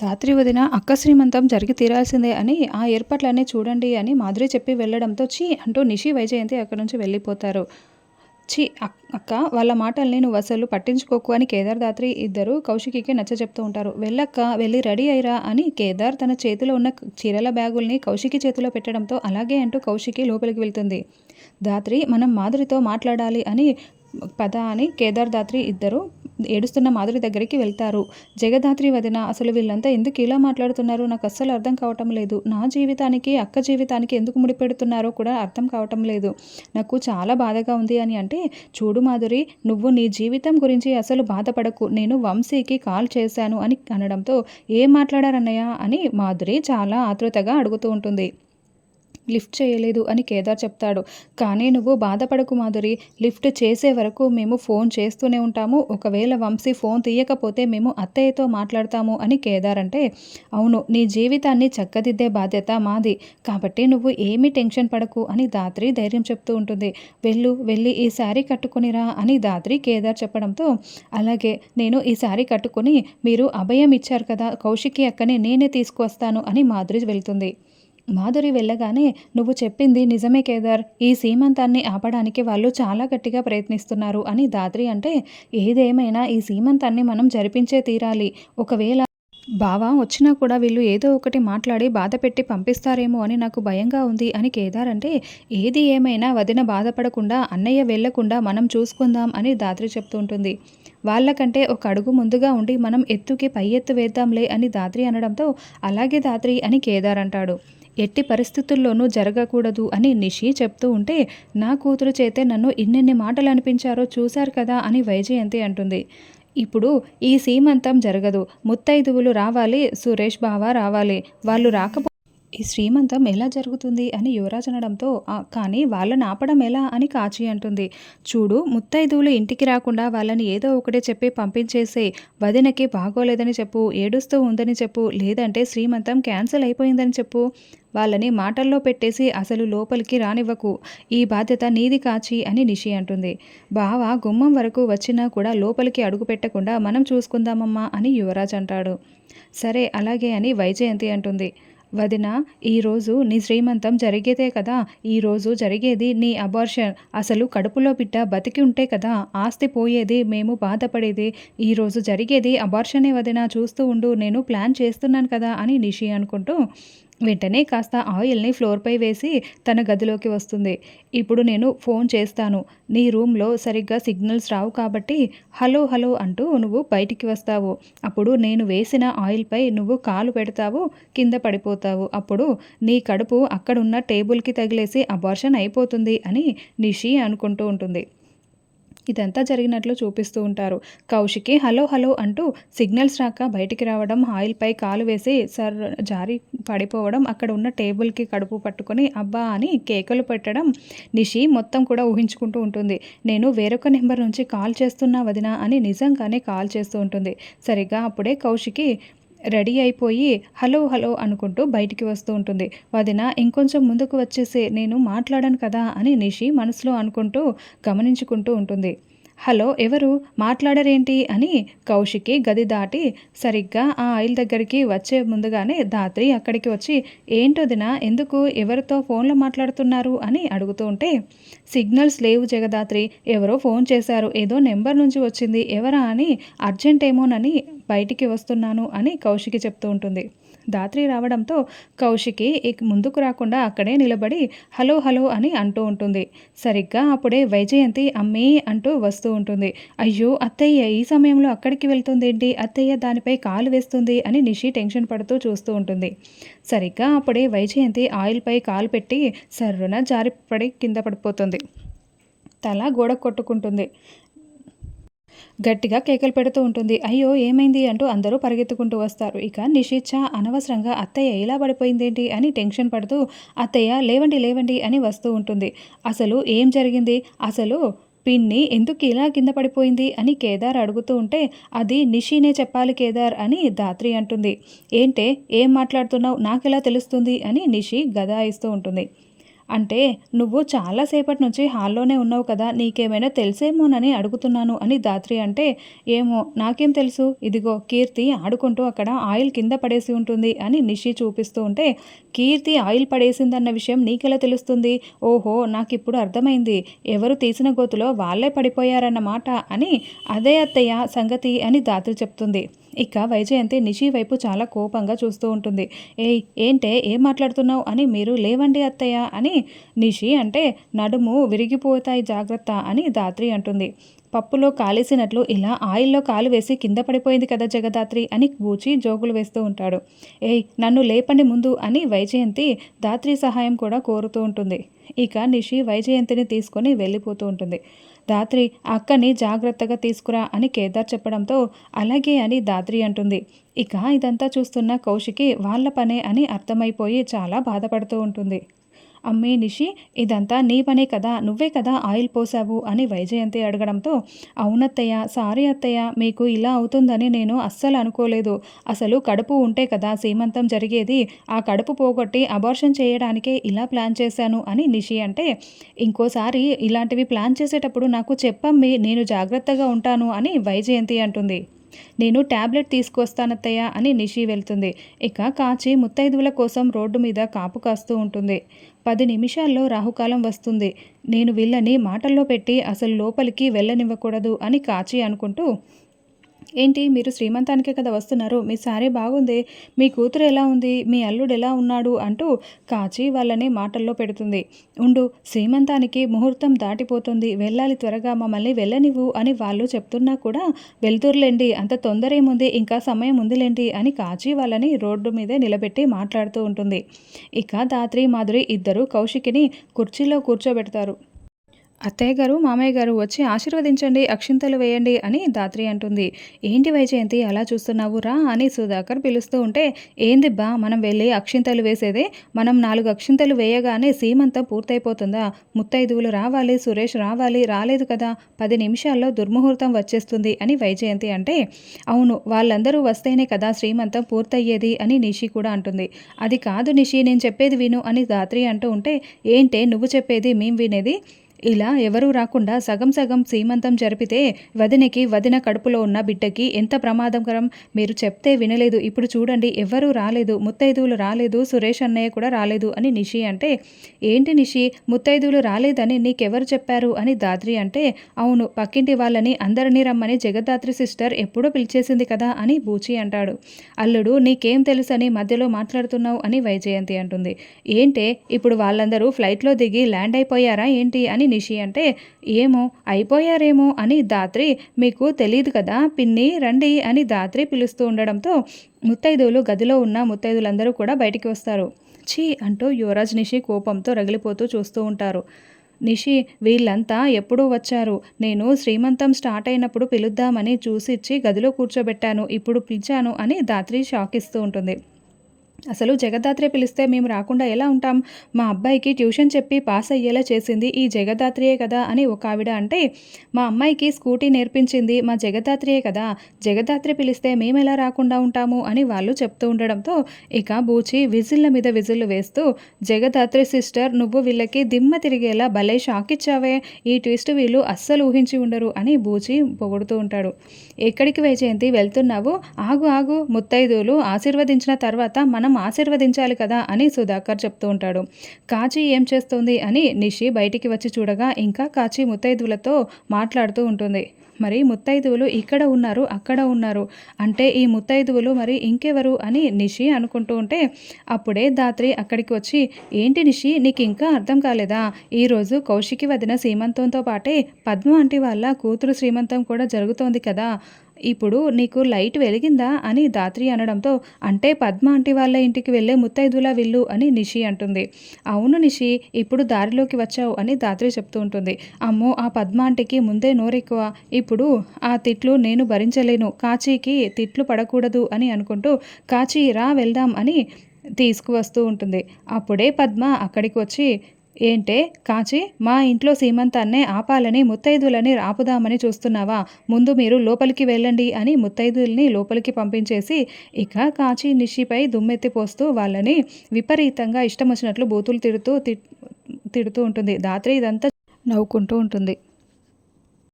రాత్రి వదిన అక్క శ్రీమంతం జరిగి తీరాల్సిందే అని ఆ ఏర్పాట్లన్నీ చూడండి అని మాధురి చెప్పి వెళ్ళడంతో చీ అంటూ నిషి వైజయంతి అక్కడి నుంచి వెళ్ళిపోతారు. ఛీ అక్క వాళ్ళ మాటల్ని నువ్వు అసలు పట్టించుకోకు అని కేదార్ దాత్రి ఇద్దరు కౌశికికి నచ్చ చెప్తూ ఉంటారు. వెళ్ళక్క వెళ్ళి రెడీ అయ్యిరా అని కేదార్ తన చేతిలో ఉన్న చీరల బ్యాగుల్ని కౌశికి చేతిలో పెట్టడంతో అలాగే అంటూ కౌశికి లోపలికి వెళ్తుంది. దాత్రి మనం మాధురితో మాట్లాడాలి అని పద అని కేదార్దాత్రి ఇద్దరు ఏడుస్తున్న మాధురి దగ్గరికి వెళ్తారు. జగదాత్రి వదిన అసలు వీళ్ళంతా ఎందుకు ఇలా మాట్లాడుతున్నారు? నాకు అస్సలు అర్థం కావటం లేదు. నా జీవితానికి అక్క జీవితానికి ఎందుకు ముడిపెడుతున్నారో కూడా అర్థం కావటం లేదు. నాకు చాలా బాధగా ఉంది అని అంటే చూడు మాధురి నువ్వు నీ జీవితం గురించి అసలు బాధపడకు. నేను వంశీకి కాల్ చేశాను అని అనడంతో ఏం మాట్లాడారన్నయ్య? అని మాధురి చాలా ఆతృతగా అడుగుతూ ఉంటుంది. లిఫ్ట్ చేయలేదు అని కేదార్ చెప్తాడు. కానీ నువ్వు బాధపడకు మాధురి. లిఫ్ట్ చేసే వరకు మేము ఫోన్ చేస్తూనే ఉంటాము. ఒకవేళ వంశీ ఫోన్ తీయకపోతే మేము అత్తయ్యతో మాట్లాడతాము అని కేదార్ అంటే అవును నీ జీవితాన్ని చక్కదిద్దే బాధ్యత మాది. కాబట్టి నువ్వు ఏమీ టెన్షన్ పడకు అని దాత్రి ధైర్యం చెప్తూ ఉంటుంది. వెళ్ళు వెళ్ళి ఈ శారీ కట్టుకునిరా అని దాత్రి కేదార్ చెప్పడంతో అలాగే నేను ఈ శారీ కట్టుకుని మీరు అభయం ఇచ్చారు కదా కౌశికి అక్కని నేనే తీసుకువస్తాను అని మాధురి వెళ్తుంది. మాధురి వెళ్ళగానే నువ్వు చెప్పింది నిజమే కేదార్. ఈ సీమంతాన్ని ఆపడానికి వాళ్ళు చాలా గట్టిగా ప్రయత్నిస్తున్నారు అని దాద్రి అంటే ఏదేమైనా ఈ సీమంతాన్ని మనం జరిపించే తీరాలి. ఒకవేళ బావా వచ్చినా కూడా వీళ్ళు ఏదో ఒకటి మాట్లాడి బాధ పెట్టి పంపిస్తారేమో అని నాకు భయంగా ఉంది అని కేదార్ అంటే ఏది ఏమైనా వదిన బాధపడకుండా అన్నయ్య వెళ్ళకుండా మనం చూసుకుందాం అని దాత్రి చెప్తుంటుంది. వాళ్ళకంటే ఒక అడుగు ముందుగా ఉండి మనం ఎత్తుకి పై ఎత్తు వేద్దాంలే అని దాత్రి అనడంతో అలాగే దాత్రి అని కేదార్ అంటాడు. ఎట్టి పరిస్థితుల్లోనూ జరగకూడదు అని నిషి చెప్తూ ఉంటే నా కూతురు చేతే నన్ను ఇన్నెన్ని మాటలు అనిపించారో చూశారు కదా అని వైజయంతి అంటుంది. ఇప్పుడు ఈ సీమంతం జరగదు. ముత్తైదువులు రావాలి సురేష్ బావ రావాలి. వాళ్ళు రాకపో ఈ శ్రీమంతం ఎలా జరుగుతుంది అని యువరాజ్ అనడంతో కానీ వాళ్ళని ఆపడం ఎలా అని కాచి అంటుంది. చూడు ముత్తైదువులు ఇంటికి రాకుండా వాళ్ళని ఏదో ఒకటే చెప్పి పంపించేసే వదినకి బాగోలేదని చెప్పు ఏడుస్తూ ఉందని చెప్పు లేదంటే శ్రీమంతం క్యాన్సిల్ అయిపోయిందని చెప్పు. వాళ్ళని మాటల్లో పెట్టేసి అసలు లోపలికి రానివ్వకు. ఈ బాధ్యత నీది కాచి అని నిషి అంటుంది. బావ గుమ్మం వరకు వచ్చినా కూడా లోపలికి అడుగు పెట్టకుండా మనం చూసుకుందామమ్మా అని యువరాజ్ అంటాడు. సరే అలాగే అని వైజయంతి అంటుంది. వదిన ఈరోజు నీ శ్రీమంతం జరిగేదే కదా? ఈరోజు జరిగేది నీ అబార్షన్ అసలు కడుపులో బిడ్డ బతికి ఉంటే కదా ఆస్తి పోయేది మేము బాధపడేది. ఈరోజు జరిగేది అబార్షనే వదిన చూస్తూ ఉండు. నేను ప్లాన్ చేస్తున్నాను కదా అని నిషి అనుకుంటూ వెంటనే కాస్త ఆయిల్ని ఫ్లోర్పై వేసి తన గదిలోకి వస్తుంది. ఇప్పుడు నేను ఫోన్ చేస్తాను. నీ రూమ్లో సరిగ్గా సిగ్నల్స్ రావు కాబట్టి హలో హలో అంటూ నువ్వు బయటికి వస్తావు. అప్పుడు నేను వేసిన ఆయిల్పై నువ్వు కాలు పెడతావు కింద పడిపోతావు. అప్పుడు నీ కడుపు అక్కడున్న టేబుల్కి తగిలేసి అబార్షన్ అయిపోతుంది అని నిషి అనుకుంటూ ఉంటుంది. ఇదంతా జరిగినట్లు చూపిస్తూ ఉంటారు. కౌశికి హలో హలో అంటూ సిగ్నల్స్ రాక బయటికి రావడం ఆయిల్పై కాలు వేసి సర్ జారి పడిపోవడం అక్కడ ఉన్న టేబుల్కి కడుపు పట్టుకొని అబ్బా అని కేకలు పెట్టడం నిషి మొత్తం కూడా ఊహించుకుంటూ ఉంటుంది. నేను వేరొక నెంబర్ నుంచి కాల్ చేస్తున్నా వదినా అని నిజంగానే కాల్ చేస్తూ ఉంటుంది. సరిగ్గా అప్పుడే కౌశికి రెడీ అయిపోయి హలో హలో అనుకుంటూ బయటికి వస్తూ ఉంటుంది. వదిన ఇంకొంచెం ముందుకు వచ్చేసి నేను మాట్లాడాను కదా అని నిషి మనసులో అనుకుంటూ గమనించుకుంటూ ఉంటుంది. హలో ఎవరు? మాట్లాడరేంటి? అని కౌశికి గది దాటి సరిగ్గా ఆ ఆయిల్ దగ్గరికి వచ్చే ముందుగానే దాత్రి అక్కడికి వచ్చి ఏంటోదినా ఎందుకు ఎవరితో ఫోన్లో మాట్లాడుతున్నారు? అని అడుగుతూ ఉంటే సిగ్నల్స్ లేవు జగదాత్రి ఎవరో ఫోన్ చేశారు ఏదో నెంబర్ నుంచి వచ్చింది ఎవరా అని అర్జెంట్ ఏమోనని బయటికి వస్తున్నాను అని కౌశికి చెప్తూ ఉంటుంది. దాత్రి రావడంతో కౌశికి ముందుకు రాకుండా అక్కడే నిలబడి హలో హలో అని అంటూ ఉంటుంది. సరిగ్గా అప్పుడే వైజయంతి అమ్మే అంటూ వస్తూ ఉంటుంది. అయ్యో అత్తయ్య ఈ సమయంలో అక్కడికి వెళ్తుందేంటి? అత్తయ్య దానిపై కాలు వేస్తుంది అని నిషి టెన్షన్ పడుతూ చూస్తూ ఉంటుంది. సరిగ్గా అప్పుడే వైజయంతి ఆయిల్పై కాలు పెట్టి సర్రున జారిపడి కింద పడిపోతుంది. తల గోడ కొట్టుకుంటుంది. గట్టిగా కేకలు పెడుతూ ఉంటుంది. అయ్యో ఏమైంది అంటూ అందరూ పరిగెత్తుకుంటూ వస్తారు. ఇక నిషిచ్చ అనవసరంగా అత్తయ్య ఇలా పడిపోయిందేంటి? అని టెన్షన్ పడుతూ అత్తయ్య లేవండి లేవండి అని వస్తూ ఉంటుంది. అసలు ఏం జరిగింది? అసలు పిన్ని ఎందుకు ఇలా కింద పడిపోయింది? అని కేదార్ అడుగుతూ ఉంటే అది నిషినే చెప్పాలి కేదార్ అని దాత్రి అంటుంది. ఏంటే ఏం మాట్లాడుతున్నావు? నాకెలా తెలుస్తుంది? అని నిషి గదాయిస్తూ ఉంటుంది. అంటే నువ్వు చాలాసేపటి నుంచి హాల్లోనే ఉన్నావు కదా నీకేమైనా తెలిసేమోనని అడుగుతున్నాను అని దాత్రి అంటే ఏమో నాకేం తెలుసు? ఇదిగో కీర్తి ఆడుకుంటూ అక్కడ ఆయిల్ కింద పడేసి ఉంటుంది అని నిషి చూపిస్తూ ఉంటే కీర్తి ఆయిల్ పడేసిందన్న విషయం నీకెలా తెలుస్తుంది? ఓహో నాకు ఇప్పుడు అర్థమైంది. ఎవరు తీసిన గోతులో వాళ్ళే పడిపోయారన్నమాట అని అదే అత్తయ్య సంగతి అని దాత్రి చెప్తుంది. ఇక వైజయంతి నిషి వైపు చాలా కోపంగా చూస్తూ ఉంటుంది. ఏయ్ ఏంటే ఏం మాట్లాడుతున్నావు? అని మీరు లేవండి అత్తయ్య అని నిషి అంటే నడుము విరిగిపోతాయి జాగ్రత్త అని దాత్రి అంటుంది. పప్పులో కాలేసినట్లు ఇలా ఆయిల్లో కాలు వేసి కింద పడిపోయింది కదా జగదాత్రి అని బూచి జోకులు వేస్తూ ఉంటాడు. ఏయ్ నన్ను లేపండి ముందు అని వైజయంతి దాత్రి సహాయం కూడా కోరుతూ ఉంటుంది. ఇక నిషి వైజయంతిని తీసుకొని వెళ్ళిపోతూ ఉంటుంది. దాత్రి అక్కని జాగ్రత్తగా తీసుకురా అని కేదార్ చెప్పడంతో అలాగే అని దాత్రి అంటుంది. ఇక ఇదంతా చూస్తున్న కౌశికి వాళ్ళ పనే అని అర్థమైపోయి చాలా బాధపడుతూ ఉంటుంది. అమ్మే నిషి ఇదంతా నీ పనే కదా నువ్వే కదా ఆయిల్ పోసావు అని వైజయంతి అడగడంతో అవునత్తయ్య సారీ అత్తయ్య మీకు ఇలా అవుతుందని నేను అస్సలు అనుకోలేదు. అసలు కడుపు ఉంటే కదా సీమంతం జరిగేది ఆ కడుపు పోగొట్టి అబార్షన్ చేయడానికే ఇలా ప్లాన్ చేశాను అని నిషి అంటే ఇంకోసారి ఇలాంటివి ప్లాన్ చేసేటప్పుడు నాకు చెప్పమ్మి నేను జాగ్రత్తగా ఉంటాను అని వైజయంతి అంటుంది. నేను ట్యాబ్లెట్ తీసుకొస్తానత్తయ్య అని నిషి వెళ్తుంది. ఇక కాచి ముత్తైదువుల కోసం రోడ్డు మీద కాపు కాస్తూ ఉంటుంది. పది నిమిషాల్లో రాహుకాలం వస్తుంది. నేను వీళ్ళని మాటల్లో పెట్టి అసలు లోపలికి వెళ్ళనివ్వకూడదు అని కాచి అనుకుంటూ ఏంటి మీరు శ్రీమంతానికే కదా వస్తున్నారు? మీ సారీ బాగుంది మీ కూతురు ఎలా ఉంది మీ అల్లుడు ఎలా ఉన్నాడు అంటూ కాచి వాళ్ళని మాటల్లో పెడుతుంది. ఉండు శ్రీమంతానికి ముహూర్తం దాటిపోతుంది. వెళ్ళాలి త్వరగా మమ్మల్ని వెళ్ళనివ్వు అని వాళ్ళు చెప్తున్నా కూడా వెళ్తురులేండి. అంత తొందర ఏముంది ఇంకా సమయం ఉందిలేండి అని కాచి వాళ్ళని రోడ్డు మీదే నిలబెట్టి మాట్లాడుతూ ఉంటుంది. ఇక దాత్రి మాధురి ఇద్దరు కౌశికిని కుర్చీలో కూర్చోబెడతారు. అత్తయ్య గారు మామయ్య గారు వచ్చి ఆశీర్వదించండి అక్షింతలు వేయండి అని దాత్రి అంటుంది. ఏంటి వైజయంతి అలా చూస్తున్నావు? రా అని సుధాకర్ పిలుస్తూ ఉంటే ఏందిబ్బా మనం వెళ్ళి అక్షింతలు వేసేదే? మనం నాలుగు అక్షింతలు వేయగానే సీమంతం పూర్తయిపోతుందా? ముత్తైదువులు రావాలి సురేష్ రావాలి రాలేదు కదా? పది నిమిషాల్లో దుర్ముహూర్తం వచ్చేస్తుంది అని వైజయంతి అంటే అవును వాళ్ళందరూ వస్తేనే కదా శ్రీమంతం పూర్తయ్యేది అని నిషి కూడా అంటుంది. అది కాదు నిషి నేను చెప్పేది విను అని దాత్రి అంటూ ఉంటే ఏంటే నువ్వు చెప్పేది మేం వినేది? ఇలా ఎవరూ రాకుండా సగం సగం సీమంతం జరిపితే వదినకి వదిన కడుపులో ఉన్న బిడ్డకి ఎంత ప్రమాదకరం? మీరు చెప్తే వినలేదు. ఇప్పుడు చూడండి ఎవరూ రాలేదు. ముత్తైదువులు రాలేదు. సురేష్ అన్నయ్య కూడా రాలేదు అని నిషి అంటే ఏంటి నిషి? ముత్తైదువులు రాలేదని నీకెవరు చెప్పారు? అని దాద్రి అంటే అవును పక్కింటి వాళ్ళని అందరినీ రమ్మని జగదాత్రి సిస్టర్ ఎప్పుడో పిలిచేసింది కదా అని బూచి అంటాడు. అల్లుడు నీకేం తెలుసని మధ్యలో మాట్లాడుతున్నావు? అని వైజయంతి అంటుంది. ఏంటే ఇప్పుడు వాళ్ళందరూ ఫ్లైట్లో దిగి ల్యాండ్ అయిపోయారా ఏంటి? అని నిషి అంటే ఏమో అయిపోయారేమో అని దాత్రి మీకు తెలియదు కదా పిన్ని రండి అని దాత్రి పిలుస్తూ ఉండడంతో ముత్తైదువులు గదిలో ఉన్న ముత్తైదులందరూ కూడా బయటికి వస్తారు. ఛీ అంటూ యువరాజ్ నిషి కోపంతో రగిలిపోతూ చూస్తూ ఉంటారు. నిషి వీళ్ళంతా ఎప్పుడూ వచ్చారు. నేను శ్రీమంతం స్టార్ట్ అయినప్పుడు పిలుద్దామని చూసిచ్చి గదిలో కూర్చోబెట్టాను ఇప్పుడు పిలిచాను అని దాత్రి షాక్ ఇస్తూ ఉంటుంది. అసలు జగదాత్రే పిలిస్తే మేము రాకుండా ఎలా ఉంటాం? మా అబ్బాయికి ట్యూషన్ చెప్పి పాస్ అయ్యేలా చేసింది ఈ జగదాత్రియే కదా అని ఒక ఆవిడ అంటే మా అమ్మాయికి స్కూటీ నేర్పించింది మా జగదాత్రియే కదా జగదాత్రి పిలిస్తే మేము ఎలా రాకుండా ఉంటాము అని వాళ్ళు చెప్తూ ఉండడంతో ఇక బూచి విజిల్ల మీద విజిల్లు వేస్తూ జగదాత్రి సిస్టర్ నువ్వు వీళ్ళకి దిమ్మ తిరిగేలా భలే షాక్ ఇచ్చావే ఈ ట్విస్ట్ వీళ్ళు అస్సలు ఊహించి ఉండరు అని బూచి పొగుడుతూ ఉంటాడు. ఎక్కడికి వైజయంతి వెళ్తున్నావు? ఆగు ఆగు ముత్తైదువులు ఆశీర్వదించిన తర్వాత మనం మనం ఆశీర్వదించాలి కదా అని సుధాకర్ చెప్తూ ఉంటాడు. కాచి ఏం చేస్తోంది అని నిషి బయటికి వచ్చి చూడగా ఇంకా కాచి ముత్తైదువులతో మాట్లాడుతూ ఉంటుంది. మరి ముత్తైదువులు ఇక్కడ ఉన్నారు అక్కడ ఉన్నారు. అంటే ఈ ముత్తైదువులు మరి ఇంకెవరు అని నిషి అనుకుంటూ ఉంటే అప్పుడే దాత్రి అక్కడికి వచ్చి ఏంటి నిషి నీకు ఇంకా అర్థం కాలేదా? ఈరోజు కౌశికి వదిన సీమంతంతో పాటే పద్మ అంటి వాళ్ళ కూతురు శ్రీమంతం కూడా జరుగుతోంది కదా. ఇప్పుడు నీకు లైట్ వెలిగిందా అని దాత్రి అనడంతో అంటే పద్మ ఆంటీ వాళ్ళ ఇంటికి వెళ్ళే ముత్తైదులా వెళ్ళు అని నిషి అంటుంది. అవును నిషి ఇప్పుడు దారిలోకి వచ్చావు అని దాత్రి చెప్తూ ఉంటుంది. అమ్మో ఆ పద్మ ఆంటీకి ముందే నోరెక్కువ. ఇప్పుడు ఆ తిట్లు నేను భరించలేను. కాచీకి తిట్లు పడకూడదు అని అనుకుంటూ కాచీ రా వెళ్దాం అని తీసుకువస్తూ ఉంటుంది. అప్పుడే పద్మ అక్కడికి వచ్చి ఏంటే? కాచి మా ఇంట్లో సీమంతాన్నే ఆపాలని ముత్తైదులని ఆపుదామని చూస్తున్నావా? ముందు మీరు లోపలికి వెళ్ళండి అని ముత్తైదుల్ని లోపలికి పంపించేసి ఇక కాచి నిషిపై దుమ్మెత్తిపోస్తూ వాళ్ళని విపరీతంగా ఇష్టం వచ్చినట్లు బూతులు తిడుతూ తిడుతూ ఉంటుంది. దాత్రి ఇదంతా నవ్వుకుంటూ ఉంటుంది.